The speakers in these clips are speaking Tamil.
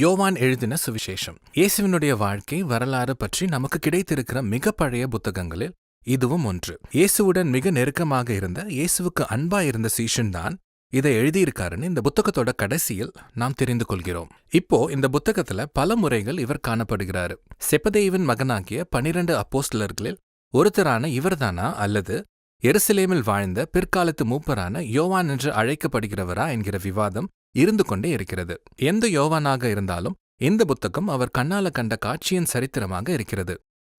யோவான் எழுதின சுவிசேஷம். இயேசுவினுடைய வாழ்க்கை வரலாறு பற்றி நமக்கு கிடைத்திருக்கிற மிக பழைய புத்தகங்களில் இதுவும் ஒன்று. இயேசுவுடன் மிக நெருக்கமாக இருந்த இயேசுவுக்கு அன்பா இருந்த சீஷன் தான் இதை எழுதியிருக்காருன்னு இந்த புத்தகத்தோட கடைசியில் நாம் தெரிந்து கொள்கிறோம். இப்போ இந்த புத்தகத்துல பல முறைகள் இவர் காணப்படுகிறாரு. செப்பதேவின் மகனாகிய பனிரெண்டு அப்போஸ்டலர்களில் ஒருத்தரான இவர்தானா அல்லது எருசலேமில் வாழ்ந்த பிற்காலத்து மூப்பரான யோவான் என்று அழைக்கப்படுகிறவரா என்கிற விவாதம் இருந்து கொண்டே இருக்கிறது. எந்த யோவானாக இருந்தாலும் இந்த புத்தகம் அவர் கண்ணால கண்ட காட்சியின் சரித்திரமாக இருக்கிறது.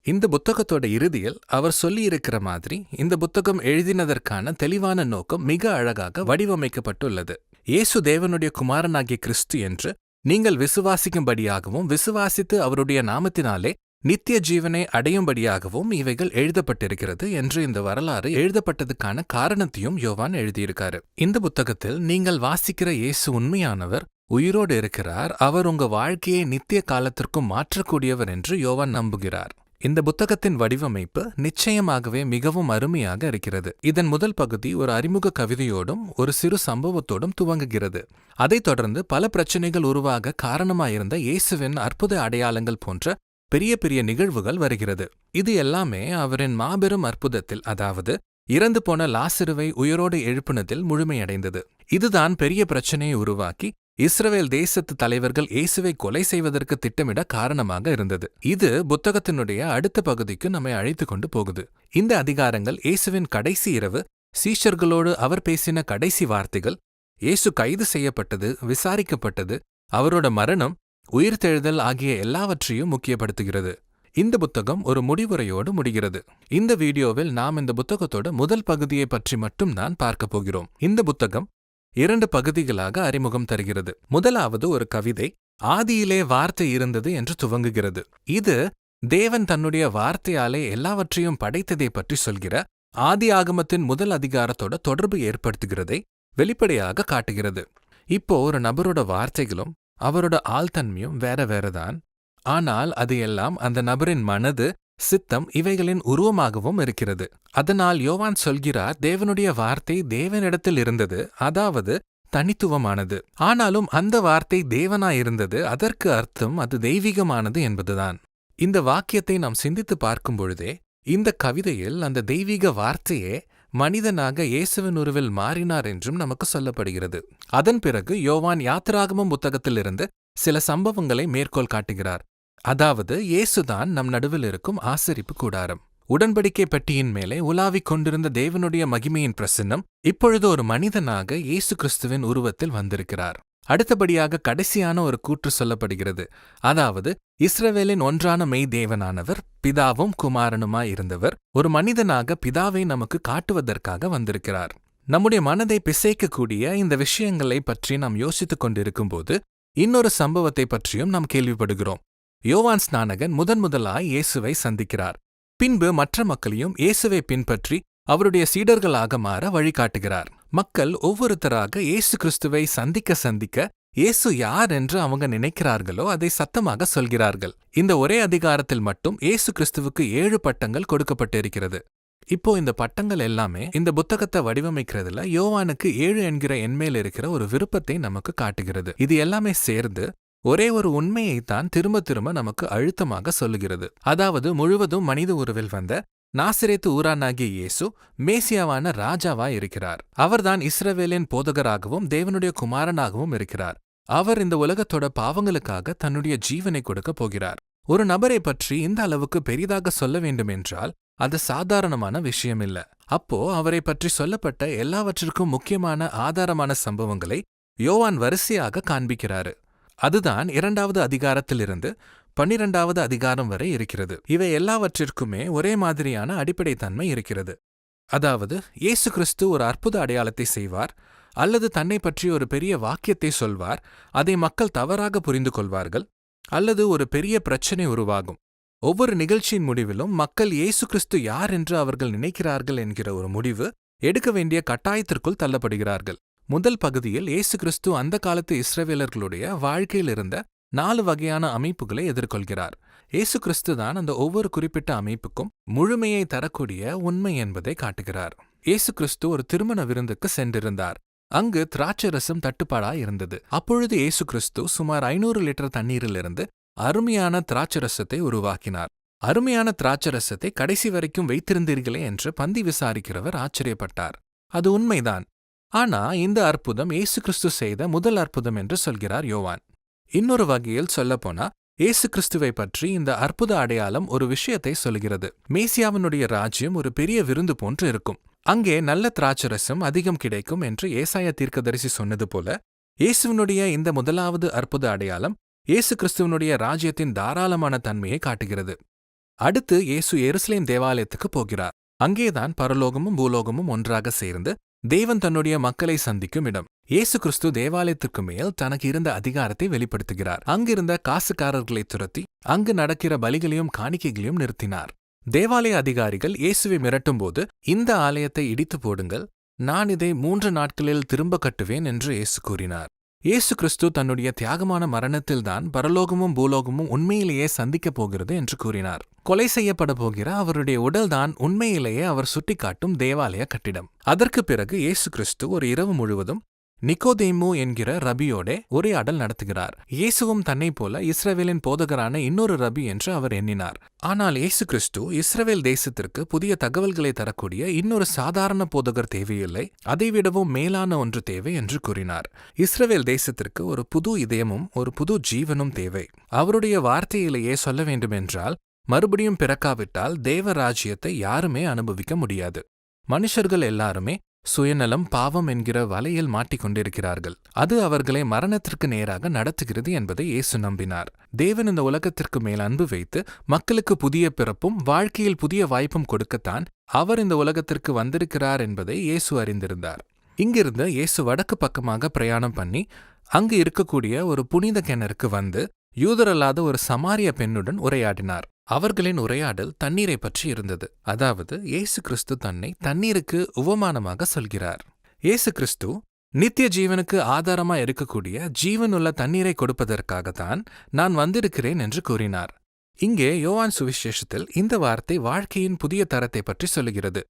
இந்த புத்தகத்தோட இறுதியில் அவர் சொல்லியிருக்கிற மாதிரி இந்த புத்தகம் எழுதினதற்கான தெளிவான நோக்கம் மிக அழகாக வடிவமைக்கப்பட்டுள்ளது. இயேசு தேவனுடைய குமாரனாகிய கிறிஸ்து என்று நீங்கள் விசுவாசிக்கும்படியாகவும் விசுவாசித்து அவருடைய நாமத்தினாலே நித்திய ஜீவனை அடையும்படியாகவும் இவைகள் எழுதப்பட்டிருக்கிறது என்று இந்த வரலாறு எழுதப்பட்டதுக்கான காரணத்தையும் யோவான் எழுதியிருக்காரு. இந்த புத்தகத்தில் நீங்கள் வாசிக்கிற இயேசு உண்மையானவர் உயிரோடு இருக்கிறார் அவர் உங்க வாழ்க்கையை நித்திய காலத்திற்கும் மாற்றக்கூடியவர் என்று யோவான் நம்புகிறார். இந்த புத்தகத்தின் வடிவமைப்பு நிச்சயமாகவே மிகவும் அருமையாக இருக்கிறது. இதன் முதல் பகுதி ஒரு அறிமுக கவிதையோடும் ஒரு சிறு சம்பவத்தோடும் துவங்குகிறது. அதைத் தொடர்ந்து பல பிரச்சனைகள் உருவாக காரணமாயிருந்த இயேசுவின் அற்புத அடையாளங்கள் போன்ற பெரிய பெரிய நிகழ்வுகள் வருகிறது. இது எல்லாமே அவரின் மாபெரும் அற்புதத்தில் அதாவது இறந்து போன லாசிருவை உயிரோடு எழுப்பினதில் முழுமையடைந்தது. இதுதான் பெரிய பிரச்சனையை உருவாக்கி இஸ்ரவேல் தேசத்து தலைவர்கள் இயேசுவை கொலை செய்வதற்கு திட்டமிட காரணமாக இருந்தது. இது புத்தகத்தினுடைய அடுத்த பகுதிக்கு நம்மை அழைத்து கொண்டு போகுது. இந்த அதிகாரங்கள் இயேசுவின் கடைசி இரவு சீஷர்களோடு அவர் பேசின கடைசி வார்த்தைகள் இயேசு கைது செய்யப்பட்டது விசாரிக்கப்பட்டது அவரோட மரணம் உயிர்த்தெழுதல் ஆகிய எல்லாவற்றையும் முக்கியப்படுத்துகிறது. இந்த புத்தகம் ஒரு முடிவுரையோடு முடிகிறது. இந்த வீடியோவில் நாம் இந்த புத்தகத்தோட முதல் பகுதியை பற்றி மட்டும் தான் பார்க்க போகிறோம். இந்த புத்தகம் இரண்டு பகுதிகளாக அறிமுகம் தருகிறது. முதலாவது ஒரு கவிதை ஆதியிலே வார்த்தை இருந்தது என்று துவங்குகிறது. இது தேவன் தன்னுடைய வார்த்தையாலே எல்லாவற்றையும் படைத்ததை பற்றி சொல்கிற ஆதி ஆகமத்தின் முதல் அதிகாரத்தோட தொடர்பு ஏற்படுத்துகிறதை வெளிப்படையாக காட்டுகிறது. இப்போ ஒரு நபரோட வார்த்தைகளும் அவரோட ஆள்தன்மையும் வேற வேறதான். ஆனால் அது எல்லாம் அந்த நபரின் மனது சித்தம் இவைகளின் உருவமாகவும் இருக்கிறது. அதனால் யோவான் சொல்கிறார் தேவனுடைய வார்த்தை தேவனிடத்தில் இருந்தது அதாவது தனித்துவமானது. ஆனாலும் அந்த வார்த்தை தேவனாயிருந்தது அதற்கு அர்த்தம் அது தெய்வீகமானது என்பதுதான். இந்த வாக்கியத்தை நாம் சிந்தித்து பார்க்கும் பொழுதே இந்த கவிதையில் அந்த தெய்வீக வார்த்தையே மனிதனாக இயேசுவின் உருவில் மாறினார் என்றும் நமக்கு சொல்லப்படுகிறது. அதன் பிறகு யோவான் யாத்திராகமம் புத்தகத்திலிருந்து சில சம்பவங்களை மேற்கோள் காட்டுகிறார். அதாவது இயேசுதான் நம் நடுவில் இருக்கும் ஆசரிப்பு கூடாரம். உடன்படிக்கை பெட்டியின் மேலே உலாவிக் கொண்டிருந்த தேவனுடைய மகிமையின் பிரசன்னம் இப்பொழுது ஒரு மனிதனாக இயேசு கிறிஸ்துவின் உருவத்தில் வந்திருக்கிறார். அடுத்தபடியாக கடைசியான ஒரு கூற்று சொல்லப்படுகிறது. அதாவது இஸ்ரவேலின் ஒன்றான மெய் தேவனானவர் பிதாவும் குமாரனுமாய் இருந்தவர் ஒரு மனிதனாக பிதாவை நமக்கு காட்டுவதற்காக வந்திருக்கிறார். நம்முடைய மனதை பிசைக்கக்கூடிய இந்த விஷயங்களை பற்றி நாம் யோசித்துக் கொண்டிருக்கும்போது இன்னொரு சம்பவத்தை பற்றியும் நாம் கேள்விப்படுகிறோம். யோவான் ஸ்நானகன் முதன் முதலாய் இயேசுவை சந்திக்கிறார். பின்பு மற்ற மக்களையும் இயேசுவை பின்பற்றி அவருடைய சீடர்களாக மாற வழிகாட்டுகிறார். மக்கள் ஒவ்வொருத்தராக இயேசு கிறிஸ்துவை சந்திக்க சந்திக்க இயேசு யார் என்று அவங்க நினைக்கிறார்களோ அதை சத்தமாக சொல்கிறார்கள். இந்த ஒரே அதிகாரத்தில் மட்டும் இயேசு கிறிஸ்துவுக்கு ஏழு பட்டங்கள் கொடுக்கப்பட்டிருக்கிறது. இப்போ இந்த பட்டங்கள் எல்லாமே இந்த புத்தகத்தை வடிவமைக்கிறதுல யோவானுக்கு ஏழு என்கிற எண்மேல் இருக்கிற ஒரு விருப்பத்தை நமக்கு காட்டுகிறது. இது எல்லாமே சேர்ந்து ஒரே ஒரு உண்மையைத்தான் திரும்ப திரும்ப நமக்கு அழுத்தமாக சொல்லுகிறது. அதாவது முழுவதும் மனித உருவில் வந்த நாசிரேத்து ஊரானாகிய இயேசு மேசியாவான ராஜாவா இருக்கிறார். அவர்தான் இஸ்ரவேலின் போதகராகவும் தேவனுடைய குமாரனாகவும் இருக்கிறார். அவர் இந்த உலகத்தோட பாவங்களுக்காக தன்னுடைய ஜீவனை கொடுக்க போகிறார். ஒரு நபரை பற்றி இந்த அளவுக்கு பெரிதாக சொல்ல வேண்டும் என்றால் அது சாதாரணமான விஷயம் இல்ல அப்போ அவரை பற்றி சொல்லப்பட்ட எல்லாவற்றிற்கும் முக்கியமான ஆதாரமான சம்பவங்களை யோவான் வரிசையாக காண்பிக்கிறாரு. அதுதான் இரண்டாவது அதிகாரத்திலிருந்து பன்னிரண்டாவது அதிகாரம் வரை இருக்கிறது. இவை எல்லாவற்றிற்குமே ஒரே மாதிரியான அடிப்படை தன்மை இருக்கிறது. அதாவது இயேசு கிறிஸ்து ஒரு அற்புத அடையாளத்தை செய்வார் அல்லது தன்னை பற்றி ஒரு பெரிய வாக்கியத்தை சொல்வார் அதை மக்கள் தவறாக புரிந்து கொள்வார்கள் அல்லது ஒரு பெரிய பிரச்சனை உருவாகும். ஒவ்வொரு நிகழ்ச்சியின் முடிவிலும் மக்கள் இயேசு கிறிஸ்து யார் என்று அவர்கள் நினைக்கிறார்கள் என்கிற ஒரு முடிவு எடுக்க வேண்டிய கட்டாயத்திற்குள் தள்ளப்படுகிறார்கள். முதல் பகுதியில் இயேசு கிறிஸ்து அந்த காலத்து இஸ்ரவேலர்களுடைய வாழ்க்கையில் இருந்த நாலு வகையான அமைப்புகளை எதிர்கொள்கிறார். இயேசு கிறிஸ்து தான் அந்த ஒவ்வொரு குறிப்பிட்ட அமைப்புக்கும் முழுமையை தரக்கூடிய உண்மை என்பதை காட்டுகிறார். இயேசு கிறிஸ்து ஒரு திருமண விருந்துக்கு சென்றிருந்தார். அங்கு திராட்சரசம் தட்டுப்பாடா இருந்தது. அப்பொழுது இயேசு கிறிஸ்து சுமார் ஐநூறு லிட்டர் தண்ணீரிலிருந்து அருமையான திராட்சரசத்தை உருவாக்கினார். அருமையான திராட்சரசத்தை கடைசி வரைக்கும் வைத்திருந்தீர்களே என்று பந்தி விசாரிக்கிறவர் ஆச்சரியப்பட்டார். அது உண்மைதான். ஆனா இந்த அற்புதம் இயேசு கிறிஸ்து செய்த முதல் அற்புதம் என்று சொல்கிறார் யோவான். இன்னொரு வகையில் சொல்லப்போனா இயேசு கிறிஸ்துவை பற்றி இந்த அற்புத அடையாளம் ஒரு விஷயத்தை சொல்கிறது. மேசியாவினுடைய ராஜ்யம் ஒரு பெரிய விருந்து போன்று இருக்கும். அங்கே நல்ல திராட்சரசம் அதிகம் கிடைக்கும் என்று ஏசாய தீர்க்கதரிசி சொன்னது போல இயேசுவினுடைய இந்த முதலாவது அற்புத அடையாளம் இயேசு கிறிஸ்துவனுடைய ராஜ்யத்தின் தாராளமான தன்மையை காட்டுகிறது. அடுத்து இயேசு எருசலேம் தேவாலயத்துக்கு போகிறார். அங்கேதான் பரலோகமும் பூலோகமும் ஒன்றாக சேர்ந்து தேவன் தன்னுடைய மக்களை சந்திக்கும் இடம். இயேசு கிறிஸ்து தேவாலயத்திற்கு மேல் தனக்கு இருந்த அதிகாரத்தை வெளிப்படுத்துகிறார். அங்கிருந்த காசுக்காரர்களை துரத்தி அங்கு நடக்கிற பலிகளையும் காணிக்கைகளையும் நிறுத்தினார். தேவாலய அதிகாரிகள் இயேசுவை மிரட்டும்போது இந்த ஆலயத்தை இடித்து போடுங்கள் நான் இதை மூன்று நாட்களில் திரும்ப கட்டுவேன் என்று இயேசு கூறினார். இயேசு கிறிஸ்து தன்னுடைய தியாகமான மரணத்தில்தான் பரலோகமும் பூலோகமும் உண்மையிலேயே சந்திக்கப் போகிறது என்று கூறினார். கொலை செய்யப்பட போகிற அவருடைய உடல்தான் உண்மையிலேயே அவர் சுட்டிக்காட்டும் தேவாலய கட்டிடம். அதற்கு பிறகு இயேசு கிறிஸ்து ஒரு இரவு முழுவதும் நிக்கோதேமு என்கிற ரபியோட உரையாடல் நடத்துகிறார். இயேசுவும் தன்னைப் போல இஸ்ரவேலின் போதகரான இன்னொரு ரபி என்று அவர் எண்ணினார். ஆனால் இயேசு கிறிஸ்து இஸ்ரவேல் தேசத்திற்கு புதிய தகவல்களை தரக்கூடிய இன்னொரு சாதாரண போதகர் தேவையில்லை அதைவிடவும் மேலான ஒன்று தேவை என்று கூறினார். இஸ்ரவேல் தேசத்திற்கு ஒரு புது இதயமும் ஒரு புது ஜீவனும் தேவை. அவருடைய வார்த்தையிலேயே சொல்ல வேண்டுமென்றால் மறுபடியும் பிறக்காவிட்டால் தேவ ராஜ்யத்தை யாருமே அனுபவிக்க முடியாது. மனுஷர்கள் எல்லாருமே சுயநலம் பாவம் என்கிற வலையில் மாட்டிக்கொண்டிருக்கிறார்கள். அது அவர்களை மரணத்திற்கு நேராக நடத்துகிறது என்பதை இயேசு நம்பினார். தேவன் இந்த உலகத்திற்கு மேல் அன்பு வைத்து மக்களுக்கு புதிய பிறப்பும் வாழ்க்கையில் புதிய வாய்ப்பும் கொடுக்கத்தான் அவர் இந்த உலகத்திற்கு வந்திருக்கிறார் என்பதை இயேசு அறிந்திருந்தார். இங்கிருந்து இயேசு வடக்கு பக்கமாக பிரயாணம் பண்ணி அங்கு இருக்கக்கூடிய ஒரு புனித கிணறுக்கு வந்து யூதரல்லாத ஒரு சமாரிய பெண்ணுடன் உரையாடினார். அவர்களின் உரையாடல் தண்ணீரை பற்றி இருந்தது. அதாவது இயேசு கிறிஸ்து தன்னை தண்ணீருக்கு உவமானமாக சொல்கிறார். இயேசு கிறிஸ்து நித்திய ஜீவனுக்கு ஆதாரமா இருக்கக்கூடிய ஜீவனுள்ள தண்ணீரை கொடுப்பதற்காகத்தான் நான் வந்திருக்கிறேன் என்று கூறினார். இங்கே யோவான் சுவிசேஷத்தில் இந்த வார்த்தை வாழ்க்கையின் புதிய தரத்தை பற்றி சொல்லுகிறது.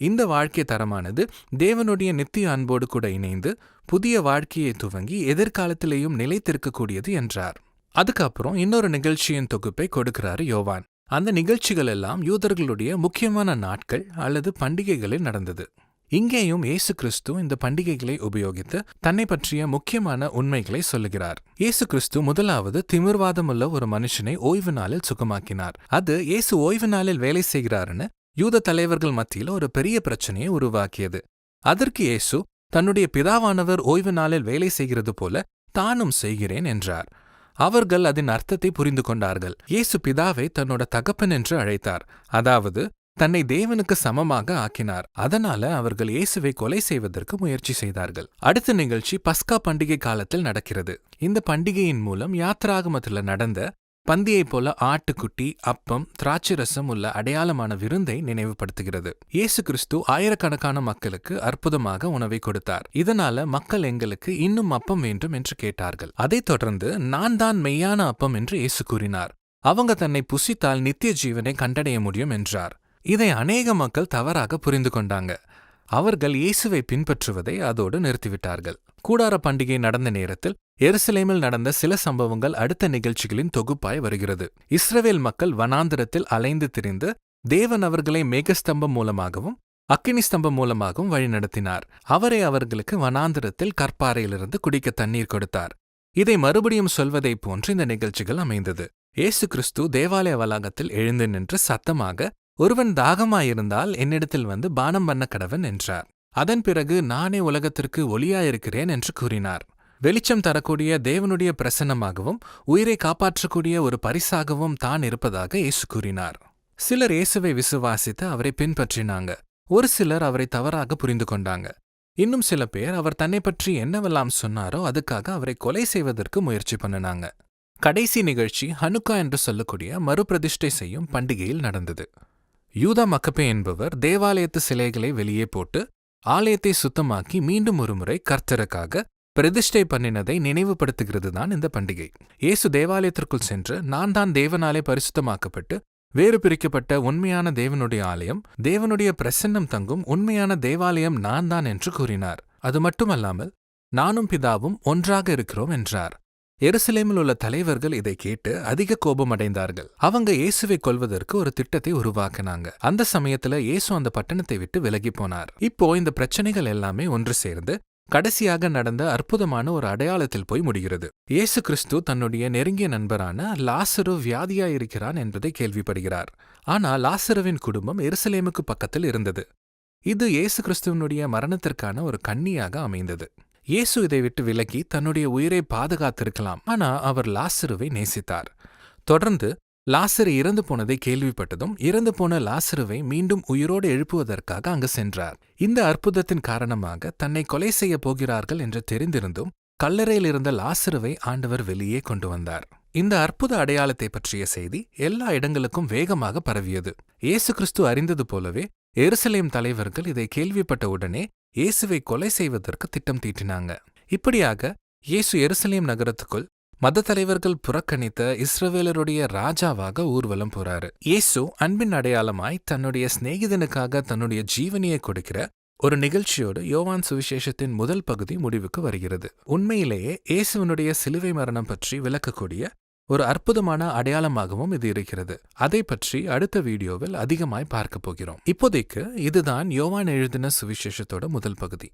இந்த வாழ்க்கை தரமானது தேவனுடைய நித்திய அன்போடு கூட இணைந்து புதிய வாழ்க்கையை துவங்கி எதிர்காலத்திலேயும் நிலைத்திருக்கக்கூடியது என்றார். அதுக்கப்புறம் இன்னொரு நிகழ்ச்சியின் தொகுப்பை கொடுக்கிறாரு யோவான். அந்த நிகழ்ச்சிகள் எல்லாம் யூதர்களுடைய முக்கியமான நாட்கள் அல்லது பண்டிகைகளில் நடந்தது. இங்கேயும் இயேசு கிறிஸ்து இந்த பண்டிகைகளை உபயோகித்து தன்னை பற்றிய முக்கியமான உண்மைகளை சொல்லுகிறார். இயேசு கிறிஸ்து முதலாவது திமிர்வாதமுள்ள ஒரு மனுஷனை ஓய்வு நாளில் சுகமாக்கினார். அது இயேசு ஓய்வு நாளில் வேலை செய்கிறாருன்னு யூத தலைவர்கள் மத்தியில் ஒரு பெரிய பிரச்சனையை உருவாக்கியது. அதற்கு இயேசு தன்னுடைய பிதாவானவர் ஓய்வு நாளில் வேலை செய்கிறது போல தானும் செய்கிறேன் என்றார். அவர்கள் அதன் அர்த்தத்தை புரிந்து கொண்டார்கள். இயேசு பிதாவை தன்னோட தகப்பன் என்று அழைத்தார். அதாவது தன்னை தேவனுக்கு சமமாக ஆக்கினார். அதனால அவர்கள் இயேசுவை கொலை செய்வதற்கு முயற்சி செய்தார்கள். அடுத்த நிகழ்ச்சி பஸ்கா பண்டிகை காலத்தில் நடக்கிறது. இந்த பண்டிகையின் மூலம் யாத்ராகமத்தில் நடந்த பந்தியைப் போல ஆட்டுக்குட்டி அப்பம் திராட்சரசம் உள்ள அடையாளமான விருந்தை நினைவுபடுத்துகிறது. இயேசு கிறிஸ்து ஆயிரக்கணக்கான மக்களுக்கு அற்புதமாக உணவை கொடுத்தார். இதனால மக்கள் எங்களுக்கு இன்னும் அப்பம் வேண்டும் என்று கேட்டார்கள். அதைத் தொடர்ந்து நான் தான் மெய்யான அப்பம் என்று இயேசு கூறினார். அவங்க தன்னை புசித்தால் நித்திய ஜீவனை கண்டடைய முடியும் என்றார். இதை அநேக மக்கள் தவறாக புரிந்து கொண்டாங்க. அவர்கள் இயேசுவை பின்பற்றுவதை அதோடு நிறுத்திவிட்டார்கள். கூடார பண்டிகை நடந்த நேரத்தில் எருசலேமில் நடந்த சில சம்பவங்கள் அடுத்த நிகழ்ச்சிகளின் தொகுப்பாய் வருகிறது. இஸ்ரவேல் மக்கள் வனாந்திரத்தில் அலைந்து திரிந்து தேவன் அவர்களை மேகஸ்தம்பம் மூலமாகவும் அக்கினி ஸ்தம்பம் மூலமாகவும் வழிநடத்தினார் அவரை அவர்களுக்கு வனாந்திரத்தில் கற்பாறையிலிருந்து குடிக்க தண்ணீர் கொடுத்தார். இதை மறுபடியும் சொல்வதைப் போன்று இந்த நிகழ்ச்சிகள் அமைந்தது. ஏசு கிறிஸ்து தேவாலய வளாகத்தில் எழுந்து நின்று சத்தமாக ஒருவன் தாகமாயிருந்தால் என்னிடத்தில் வந்து பானம் பண்ண கடவன் என்றார். அதன் பிறகு நானே உலகத்திற்கு ஒளியாயிருக்கிறேன் என்று கூறினார். வெளிச்சம் தரக்கூடிய தேவனுடைய பிரசன்னமாகவும் உயிரை காப்பாற்றக்கூடிய ஒரு பரிசாகவும் தான் இருப்பதாக இயேசு கூறினார். சிலர் இயேசுவை விசுவாசித்து அவரை பின்பற்றினாங்க. ஒரு சிலர் அவரை தவறாக புரிந்து கொண்டாங்க. இன்னும் சில பேர் அவர் தன்னை பற்றி என்னவெல்லாம் சொன்னாரோ அதுக்காக அவரை கொலை செய்வதற்கு முயற்சி பண்ணினாங்க. கடைசி நிகழ்ச்சி ஹனுக்கா என்று சொல்லக்கூடிய மறுபிரதிஷ்டை செய்யும் பண்டிகையில் நடந்தது. யூதா மக்கப்பே என்பவர் தேவாலயத்து சிலைகளை வெளியே போட்டு ஆலயத்தை சுத்தமாக்கி மீண்டும் ஒருமுறை கர்த்தருக்காக பிரதிஷ்டை பண்ணினதை நினைவுபடுத்துகிறது தான் இந்த பண்டிகை. இயேசு தேவாலயத்திற்குள் சென்று நான் தான் தேவனாலே பரிசுத்தமாக்கப்பட்டு வேறு பிரிக்கப்பட்ட உண்மையான தேவனுடைய ஆலயம் தேவனுடைய பிரசன்னம் தங்கும் உண்மையான தேவாலயம் நான் தான் என்று கூறினார். அது மட்டுமல்லாமல் நானும் பிதாவும் ஒன்றாக இருக்கிறோம் என்றார். எருசலேமில் உள்ள தலைவர்கள் இதை கேட்டு அதிக கோபமடைந்தார்கள். அவங்க இயேசுவை கொல்வதற்கு ஒரு திட்டத்தை உருவாக்கினாங்க. அந்த சமயத்துல இயேசு அந்த பட்டணத்தை விட்டு விலகி போனார். இப்போ இந்த பிரச்சனைகள் எல்லாமே ஒன்று சேர்ந்து கடைசியாக நடந்த அற்புதமான ஒரு அடையாளத்தில் போய் முடிகிறது. இயேசு கிறிஸ்து தன்னுடைய நெருங்கிய நண்பரான லாசரு வியாதியா இருக்கிறான் என்பதை கேள்விப்படுகிறார். ஆனால் லாசருவின் குடும்பம் எருசலேமுக்கு பக்கத்தில் இருந்தது. இது இயேசு கிறிஸ்துவனுடைய மரணத்திற்கான ஒரு கண்ணியாக அமைந்தது. இயேசு இதை விட்டு விலகி தன்னுடைய உயிரை பாதுகாத்திருக்கலாம். ஆனா அவர் லாசருவை நேசித்தார். தொடர்ந்து லாசரு இறந்து போனதை கேள்விப்பட்டதும் இறந்து போன லாசருவை மீண்டும் உயிரோடு எழுப்புவதற்காக அங்கு சென்றார். இந்த அற்புதத்தின் காரணமாக தன்னை கொலை செய்ய போகிறார்கள் என்று தெரிந்திருந்தும் கல்லறையில் இருந்த லாசருவை ஆண்டவர் வெளியே கொண்டு வந்தார். இந்த அற்புத அடையாளத்தை பற்றிய செய்தி எல்லா இடங்களுக்கும் வேகமாக பரவியது. இயேசு கிறிஸ்து அறிந்தது போலவே எருசலேம் தலைவர்கள் இதை கேள்விப்பட்ட உடனே இயேசுவை கொலை செய்வதற்கு திட்டம் தீட்டினாங்க. இப்படியாக இயேசு எருசலேம் நகரத்துக்குள் மத தலைவர்கள் புறக்கணித்த இஸ்ரவேலருடைய ராஜாவாக ஊர்வலம் போறாரு. இயேசு அன்பின் அடையாளமாய் தன்னுடைய சிநேகிதனுக்காக தன்னுடைய ஜீவனியை கொடுக்கிற ஒரு நிகழ்ச்சியோடு யோவான் சுவிசேஷத்தின் முதல் பகுதி முடிவுக்கு வருகிறது. உண்மையிலேயே இயேசுவனுடைய சிலுவை மரணம் பற்றி விளக்கக்கூடிய ஒரு அற்புதமான அடையாளமாகவும் இது இருக்கிறது. அதை பற்றி அடுத்த வீடியோவில் அதிகமாய் பார்க்க போகிறோம். இப்போதைக்கு இதுதான் யோவான் எழுதின சுவிசேஷத்தோட முதல் பகுதி.